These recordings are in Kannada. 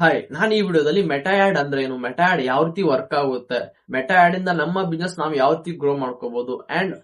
ಹಾಯ್, ನಾನು ಈ ವಿಡಿಯೋದಲ್ಲಿ ಮೆಟಾ ಆಡ್ ಅಂದ್ರೆ ಏನು ಮೆಟಾ ಆಡ್ ಯಾವ ರೀತಿ ವರ್ಕ್ ಆಗುತ್ತೆ? ಮೆಟಾ ಆಡ್ ಇಂದ ನಮ್ಮ ಬಿಸ್ನೆಸ್ ನಾವು ಯಾವ ರೀತಿ ಗ್ರೋ ಮಾಡ್ಕೋಬಹುದು ಅಂಡ್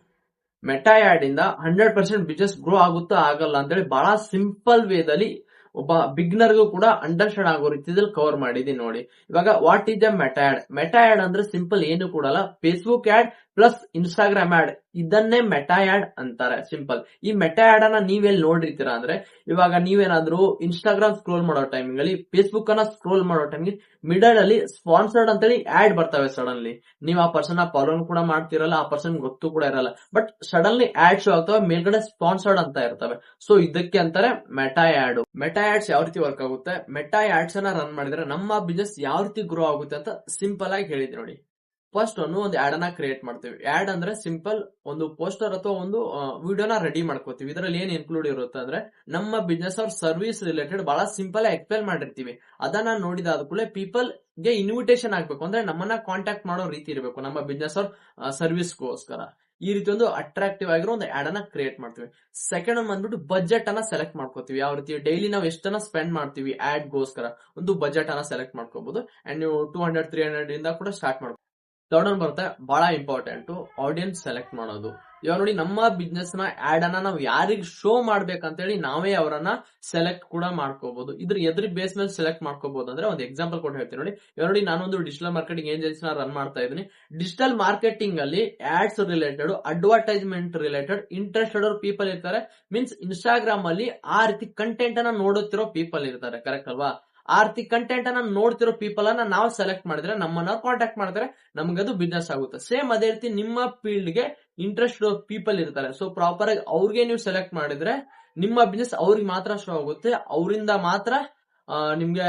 ಮೆಟಾ ಆಡ್ ಇಂದ ಹಂಡ್ರೆಡ್ ಪರ್ಸೆಂಟ್ ಬಿಸ್ನೆಸ್ ಗ್ರೋ ಆಗುತ್ತಾ ಆಗಲ್ಲ ಅಂತ ಹೇಳಿ ಬಹಳ ಸಿಂಪಲ್ ವೇದಲ್ಲಿ ಒಬ್ಬ ಬಿಗ್ನರ್ಗೂ ಕೂಡ ಅಂಡರ್ಸ್ಟ್ಯಾಂಡ್ ಆಗೋ ರೀತಿಯಲ್ಲಿ ಕವರ್ ಮಾಡಿದೀನಿ ನೋಡಿ. ಇವಾಗ what is a Meta ad Meta ad ಅಂದ್ರೆ ಸಿಂಪಲ್ ಏನು ಕೂಡ Facebook ad plus Instagram ad, ಇದನ್ನೇ ಮೆಟಾ ಆಡ್ ಅಂತಾರೆ. ಸಿಂಪಲ್ ಈ ಮೆಟಾ ಆಡ್ ಅನ್ನ ನೀವೆಲ್ಲಿ ನೋಡಿರ್ತೀರಾ ಅಂದ್ರೆ, ಇವಾಗ ನೀವೇನಾದ್ರೂ ಇನ್ಸ್ಟಾಗ್ರಾಮ್ ಸ್ಕ್ರೋಲ್ ಮಾಡೋ ಟೈಮಿಂಗ್ ಅಲ್ಲಿ ಫೇಸ್ಬುಕ್ ಅನ್ನ ಸ್ಕ್ರೋಲ್ ಮಾಡೋ ಟೈಮಿಗೆ ಮಿಡಲ್ ಅಲ್ಲಿ ಸ್ಪಾನ್ಸರ್ಡ್ ಅಂತೇಳಿ ಆಡ್ ಬರ್ತವೆ ಸಡನ್ಲಿ ನೀವು ಆ ಪರ್ಸನ್ ಫಾಲೋನ್ ಕೂಡ ಮಾಡ್ತಿರಲ್ಲ, ಆ ಪರ್ಸನ್ ಗೊತ್ತು ಕೂಡ ಇರಲ್ಲ. ಬಟ್ ಸಡನ್ಲಿ ಆಡ್ ಶೋ ಆಗ್ತವೆ, ಮೇಲ್ಗಡೆ ಸ್ಪಾನ್ಸರ್ಡ್ ಅಂತ ಇರ್ತವೆ. ಸೊ ಇದಕ್ಕೆ ಅಂತಾರೆ ಮೆಟಾ ಆಡ್ ಮೆಟಾ ಆಡ್ಸ್ ಯಾವ ರೀತಿ ವರ್ಕ್ ಆಗುತ್ತೆ? ಮೆಟಾ ಆಡ್ಸ್ ಅನ್ನ ರನ್ ಮಾಡಿದ್ರೆ ನಮ್ಮ ಬಿಸ್ನೆಸ್ ಯಾವ ರೀತಿ ಗ್ರೋ ಆಗುತ್ತೆ ಅಂತ ಸಿಂಪಲ್ ಆಗಿ ಹೇಳಿದ್ವಿ ನೋಡಿ. ಫಸ್ಟ್ ಒಂದು ಒಂದು ಆಡ್ ಅನ್ನ ಕ್ರಿಯೇಟ್ ಮಾಡ್ತೀವಿ. ಆಡ್ ಅಂದ್ರೆ ಸಿಂಪಲ್ ಒಂದು ಪೋಸ್ಟರ್ ಅಥವಾ ಒಂದು ವಿಡಿಯೋನ ರೆಡಿ ಮಾಡ್ಕೋತೀವಿ. ಇದರಲ್ಲಿ ಏನ್ ಇನ್ಕ್ಲೂಡ್ ಇರುತ್ತೆ ಅಂದ್ರೆ ನಮ್ಮ ಬಿಸ್ನೆಸ್ ಅವ್ರ ಸರ್ವಿಸ್ ರಿಲೇಟೆಡ್ ಬಹಳ ಸಿಂಪಲ್ ಆಗಿ ಎಕ್ಸ್ಪ್ಲೇನ್ ಮಾಡಿರ್ತೀವಿ. ಅದನ್ನ ನೋಡಿದಾದ ಕೂಡಲೇ ಪೀಪಲ್ಗೆ ಇನ್ವಿಟೇಷನ್ ಆಗ್ಬೇಕು. ಅಂದ್ರೆ ನಮ್ಮನ್ನ ಕಾಂಟ್ಯಾಕ್ಟ್ ಮಾಡೋ ರೀತಿ ಇರಬೇಕು. ನಮ್ಮ ಬಿಸ್ನೆಸ್ ಅವ್ರ ಸರ್ವಿಸ್ಗೋಸ್ಕರ ಈ ರೀತಿ ಒಂದು ಅಟ್ರಾಕ್ಟಿವ್ ಆಗಿರೋ ಒಂದು ಆಡ್ ಅನ್ನ ಕ್ರಿಯೇಟ್ ಮಾಡ್ತೀವಿ. ಸೆಕೆಂಡ್ ಬಂದ್ಬಿಟ್ಟು ಬಜೆಟ್ ಅನ್ನ ಸೆಲೆಕ್ಟ್ ಮಾಡ್ಕೋತೀವಿ. ಯಾವ ರೀತಿ ಡೈಲಿ ನಾವು ಎಷ್ಟನ್ನ ಸ್ಪೆಂಡ್ ಮಾಡ್ತೀವಿ ಆಡ್ ಗೋಸ್ಕರ ಒಂದು ಬಜೆಟ್ ಅನ್ನ ಸೆಲೆಕ್ಟ್ ಮಾಡ್ಕೋಬಹುದು ಅಂಡ್ ನೀವು ಟೂ ಹಂಡ್ರೆಡ್ ತ್ರೀ ಹಂಡ್ರೆಡ್ ಇಂದ ಕೂಡ ಸ್ಟಾರ್ಟ್ ಮಾಡ್ಬೋದು ಥರ್ಡ್ ಒನ್ ಬರುತ್ತೆ. ಬಹಳ ಇಂಪಾರ್ಟೆಂಟ್ ಆಡಿಯನ್ಸ್ ಸೆಲೆಕ್ಟ್ ಮಾಡೋದು. ಇವಾಗ ನೋಡಿ ನಮ್ಮ ಬಿಸ್ನೆಸ್ನ ಆಡ್ ಅನ್ನ ನಾವು ಯಾರಿಗ್ ಶೋ ಮಾಡ್ಬೇಕಂತೇಳಿ ನಾವೇ ಅವರನ್ನ ಸೆಲೆಕ್ಟ್ ಕೂಡ ಮಾಡ್ಕೋಬಹುದು ಇದ್ರ ಎದ್ರ ಬೇಸ್ ಮೇಲೆ ಸೆಲೆಕ್ಟ್ ಮಾಡ್ಕೋಬಹುದು ಅಂದ್ರೆ ಒಂದು ಎಕ್ಸಾಂಪಲ್ ಕೊಟ್ಟು ಹೇಳ್ತೀನಿ ನೋಡಿ. ಇವಾಗ ನೋಡಿ ನಾನೊಂದು ಡಿಜಿಟಲ್ ಮಾರ್ಕೆಟಿಂಗ್ ಏಜೆನ್ಸಿ ನ ರನ್ ಮಾಡ್ತಾ ಇದ್ದೀನಿ. ಡಿಜಿಟಲ್ ಮಾರ್ಕೆಟಿಂಗ್ ಅಲ್ಲಿ ads related advertisement related interested people ಇರ್ತಾರೆ. ಮೀನ್ಸ್ ಇನ್ಸ್ಟಾಗ್ರಾಮ್ ಅಲ್ಲಿ ಆ ರೀತಿ ಕಂಟೆಂಟ್ ಅನ್ನ ನೋಡುತ್ತಿರೋ ಪೀಪಲ್ ಇರ್ತಾರೆ. ಕರೆಕ್ಟ್ ಅಲ್ವಾ? ಆ ರೀತಿ ಕಂಟೆಂಟ್ ಅನ್ನ ನೋಡ್ತಿರೋ ಪೀಪಲ್ ಅನ್ನ ನಾವು ಸೆಲೆಕ್ಟ್ ಮಾಡಿದ್ರೆ, ನಮ್ಮನ್ನ ಕಾಂಟ್ಯಾಕ್ಟ್ ಮಾಡಿದ್ರೆ ನಮ್ಗೆ ಅದು ಬಿಸ್ನೆಸ್ ಆಗುತ್ತೆ. ಸೇಮ್ ಅದೇ ರೀತಿ ನಿಮ್ಮ ಫೀಲ್ಡ್ಗೆ ಇಂಟ್ರೆಸ್ಟ್ ಪೀಪಲ್ ಇರ್ತಾರೆ. ಸೊ ಪ್ರಾಪರ್ ಆಗಿ ಅವ್ರಿಗೆ ನೀವು ಸೆಲೆಕ್ಟ್ ಮಾಡಿದ್ರೆ, ನಿಮ್ಮ ಬಿಸ್ನೆಸ್ ಅವ್ರಿಗೆ ಮಾತ್ರ ಶೋ ಆಗುತ್ತೆ. ಅವರಿಂದ ಮಾತ್ರ ನಿಮ್ಗೆ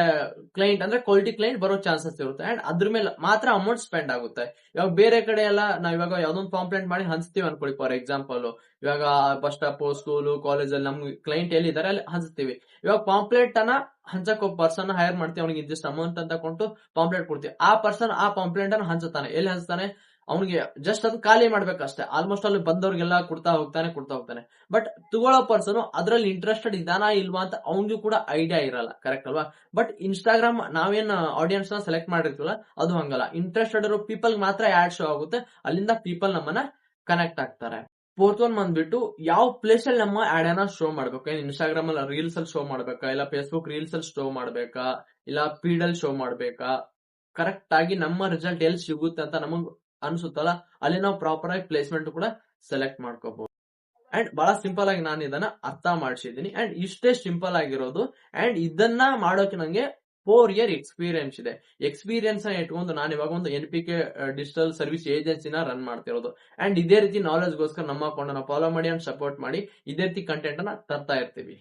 ಕ್ಲೈಂಟ್ ಅಂದ್ರೆ ಕ್ವಾಲಿಟಿ ಕ್ಲೈಂಟ್ ಬರೋ ಚಾನ್ಸಸ್ ಇರುತ್ತೆ. ಅಂಡ್ ಅದ್ರ ಮೇಲೆ ಮಾತ್ರ ಅಮೌಂಟ್ ಸ್ಪೆಂಡ್ ಆಗುತ್ತೆ. ಇವಾಗ ಬೇರೆ ಕಡೆ ಎಲ್ಲ ನಾವ್ ಇವಾಗ ಯಾವ್ದೊಂದು ಕಾಂಪ್ಲೇಂಟ್ ಮಾಡಿ ಹಂಚ್ತೀವಿ ಅನ್ಕೊಳ್ಳಿ ಫಾರ್ ಎಕ್ಸಾಂಪಲ್ ಇವಾಗ ಬಸ್ ಸ್ಟಾಪ್ ಸ್ಕೂಲ್ ಕಾಲೇಜ್ ಅಲ್ಲಿ ನಮ್ಗೆ ಕ್ಲೈಂಟ್ ಎಲ್ಲಿದ್ದಾರೆ ಅಲ್ಲಿ ಹಂಚ್ತೀವಿ. ಇವಾಗ ಪಾಂಪ್ಲೆಟ್ ಅನ್ನ ಹಂಚಕ್ ಒಬ್ಬ ಪರ್ಸನ್ ಹೈರ್ ಮಾಡ್ತೀವಿ, ಅವ್ನಿಗೆ ಇದಿಷ್ಟು ಅಮೌಂಟ್ ಅಂತ ಕೊಟ್ಟು ಪಾಂಪ್ಲೆಟ್ ಕೊಡ್ತೀವಿ. ಆ ಪರ್ಸನ್ ಆ ಪಾಂಪ್ಲೇಟ್ ಅನ್ನ ಹಂಚುತ್ತಾನೆ. ಎಲ್ಲಿ ಹಂಚ್ತಾನೆ? ಅವ್ನಿಗೆ ಜಸ್ಟ್ ಅದು ಖಾಲಿ ಮಾಡ್ಬೇಕಷ್ಟೇ ಆಲ್ಮೋಸ್ಟ್ ಅಲ್ಲಿ ಬಂದವ್ರಿಗೆಲ್ಲ ಕೊಡ್ತಾ ಹೋಗ್ತಾನೆ ಕೊಡ್ತಾ ಹೋಗ್ತಾನೆ. ಬಟ್ ತಗೊಳ್ಳೋ ಪರ್ಸನ್ ಅದ್ರಲ್ಲಿ ಇಂಟ್ರೆಸ್ಟೆಡ್ ಇದಾನಾ ಇಲ್ವಾ ಅಂತ ಅವನಿಗೂ ಕೂಡ ಐಡಿಯಾ ಇರಲ್ಲ. ಕರೆಕ್ಟ್ ಅಲ್ವಾ? ಬಟ್ ಇನ್ಸ್ಟಾಗ್ರಾಮ್ ನಾವೇನ್ ಆಡಿಯನ್ಸ್ನ ಸೆಲೆಕ್ಟ್ ಮಾಡಿರ್ತೀವಲ್ಲ, ಅದು ಹಂಗಲ್ಲ. ಇಂಟ್ರೆಸ್ಟೆಡ್ ಇರೋ ಪೀಪಲ್ ಮಾತ್ರ ಆಡ್ ಶೋ ಆಗುತ್ತೆ. ಅಲ್ಲಿಂದ ಪೀಪಲ್ ನಮ್ಮನ್ನ ಕನೆಕ್ಟ್ ಆಗ್ತಾರೆ. ಫೋರ್ತ್ ಒನ್ ಬಂದ್ಬಿಟ್ಟು ಯಾವ ಪ್ಲೇಸ್ ಅಲ್ಲಿ ನಮ್ಮ ಆಡ್ ಅನ್ನ ಶೋ ಮಾಡ್ಬೇಕು? ಏನ್ ಇನ್ಸ್ಟಾಗ್ರಾಮ್ ಅಲ್ಲಿ ರೀಲ್ಸ್ ಅಲ್ಲಿ ಶೋ ಮಾಡ್ಬೇಕಾ? ಇಲ್ಲ ಫೇಸ್ಬುಕ್ ರೀಲ್ಸ್ ಅಲ್ಲಿ ಶೋ ಮಾಡ್ಬೇಕಾ? ಇಲ್ಲ ಪೀಡ್ ಅಲ್ಲಿ ಶೋ ಮಾಡ್ಬೇಕಾ? ಕರೆಕ್ಟ್ ಆಗಿ ನಮ್ಮ ರಿಸಲ್ಟ್ ಎಲ್ಲಿ ಸಿಗುತ್ತೆ ಅಂತ ನಮಗ್ ಅನ್ಸುತ್ತಲ್ಲ, ಅಲ್ಲಿ ನಾವು ಪ್ರಾಪರ್ ಆಗಿ ಪ್ಲೇಸ್ಮೆಂಟ್ ಕೂಡ ಸೆಲೆಕ್ಟ್ ಮಾಡ್ಕೋಬಹುದು. ಅಂಡ್ ಬಹಳ ಸಿಂಪಲ್ ಆಗಿ ನಾನು ಇದನ್ನ ಅರ್ಥ ಮಾಡಿಸಿದ್ದೀನಿ. ಅಂಡ್ ಇಷ್ಟೇ ಸಿಂಪಲ್ ಆಗಿರೋದು. ಅಂಡ್ ಇದನ್ನ ಮಾಡೋಕೆ ನಂಗೆ ಫೋರ್ ಇಯರ್ ಎಕ್ಸ್ಪೀರಿಯನ್ಸ್ ಇದೆ. ಎಕ್ಸ್ಪೀರಿಯನ್ಸ್ ಇಟ್ಕೊಂಡು ನಾನು ಇವಾಗ ಒಂದು N P K digital service ಏಜೆನ್ಸಿನ run ಮಾಡ್ತಿರೋದು. ಅಂಡ್ ಇದೇ ರೀತಿ ನಾಲೆಜ್ಗೋಸ್ಕರ ನಮ್ಮ ಅಕೌಂಟ್ ಫಾಲೋ ಮಾಡಿ ಅಂಡ್ ಸಪೋರ್ಟ್ ಮಾಡಿ, ಇದೇ ರೀತಿ ಕಂಟೆಂಟ್ ಅನ್ನ ತರ್ತಾ ಇರ್ತೀವಿ.